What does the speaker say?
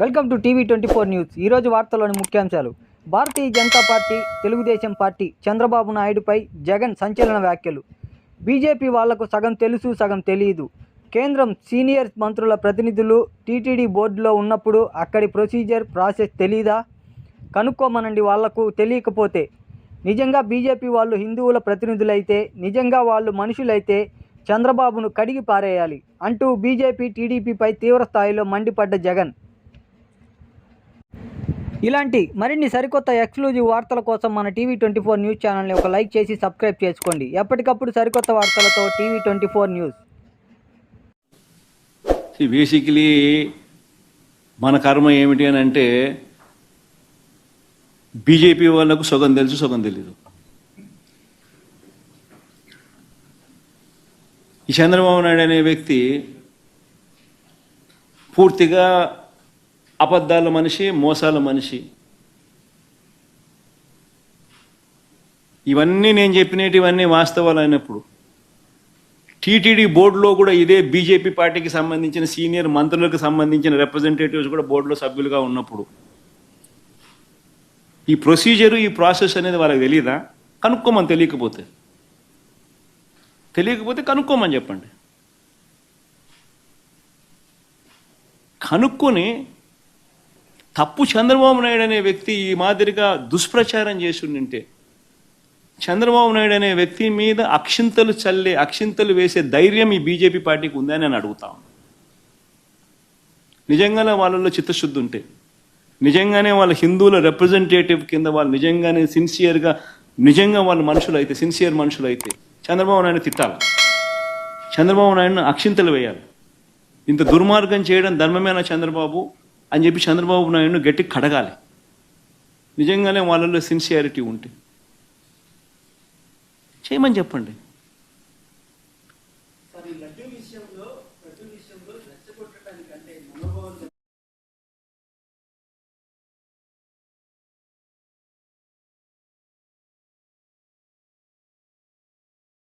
Welcome to TV twenty four news. ఈరోజు వార్తల్లోని ముఖ్యాంశాలు. భారతీయ జనతా పార్టీ తెలుగుదేశం పార్టీ చంద్రబాబు నాయుడుపై జగన్ సంచలన వ్యాఖ్యలు. బీజేపీ వాళ్ళకు సగం తెలుసు సగం తెలియదు కేంద్రం సీనియర్ మంత్రుల ప్రతినిధులు టీటీడీ బోర్డులో ఉన్నప్పుడు అక్కడి ప్రొసీజర్ ప్రాసెస్ తెలీదా? కనుక్కోమనండి వాళ్ళకు తెలియకపోతే. నిజంగా బీజేపీ వాళ్ళు హిందువుల ప్రతినిధులైతే నిజంగా వాళ్ళు మనుషులైతే చంద్రబాబును కడిగి పారేయాలి అంటూ బీజేపీ టీడీపీపై తీవ్ర స్థాయిలో మండిపడ్డ జగన్. ఇలాంటి మరిన్ని సరికొత్త ఎక్స్క్లూజివ్ వార్తల కోసం మన టీవీ ట్వంటీ ఫోర్ న్యూస్ ఛానల్ని ఒక లైక్ చేసి సబ్స్క్రైబ్ చేసుకోండి. ఎప్పటికప్పుడు సరికొత్త వార్తలతో TV twenty four news. Basically మన కర్మ ఏమిటి అని అంటే బీజేపీ వాళ్ళకు సుఖం తెలుసు సుఖం తెలీదు. ఈ చంద్రబాబు నాయుడు అనే వ్యక్తి పూర్తిగా అబద్ధాల మనిషి మోసాల మనిషి. ఇవన్నీ నేను చెప్పినటివన్నీ వాస్తవాలు అయినప్పుడు టీటీడీ బోర్డులో కూడా ఇదే బీజేపీ పార్టీకి సంబంధించిన సీనియర్ మంత్రులకు సంబంధించిన రిప్రజెంటేటివ్స్ కూడా బోర్డులో సభ్యులుగా ఉన్నప్పుడు ఈ ప్రొసీజరు ఈ ప్రాసెస్ అనేది వాళ్ళకి తెలియదా కనుక్కోమని తెలియకపోతే. తెలియకపోతే కనుక్కోమని చెప్పండి. కనుక్కొని తప్పు చంద్రబాబు నాయుడు అనే వ్యక్తి ఈ మాదిరిగా దుష్ప్రచారం చేసి ఉండింటే చంద్రబాబు నాయుడు అనే వ్యక్తి మీద అక్షింతలు చల్లే అక్షింతలు వేసే ధైర్యం ఈ బీజేపీ పార్టీకి ఉందని నేను అడుగుతా నిజంగానే వాళ్ళలో చిత్తశుద్ధి ఉంటే నిజంగానే వాళ్ళ హిందువుల రిప్రజెంటేటివ్ కింద వాళ్ళు నిజంగానే సిన్సియర్గా నిజంగా వాళ్ళ మనుషులు అయితే సిన్సియర్ మనుషులు అయితే చంద్రబాబు నాయుడు తిట్టాలి? చంద్రబాబు నాయుడును అక్షింతలు వేయాలి? ఇంత దుర్మార్గం చేయడం ధర్మమేనా చంద్రబాబు? అని చెప్పి చంద్రబాబు నాయుడును గట్టి కడగాలి. నిజంగానే వాళ్ళలో సిన్సియారిటీ ఉంటే. చేయమని చెప్పండి.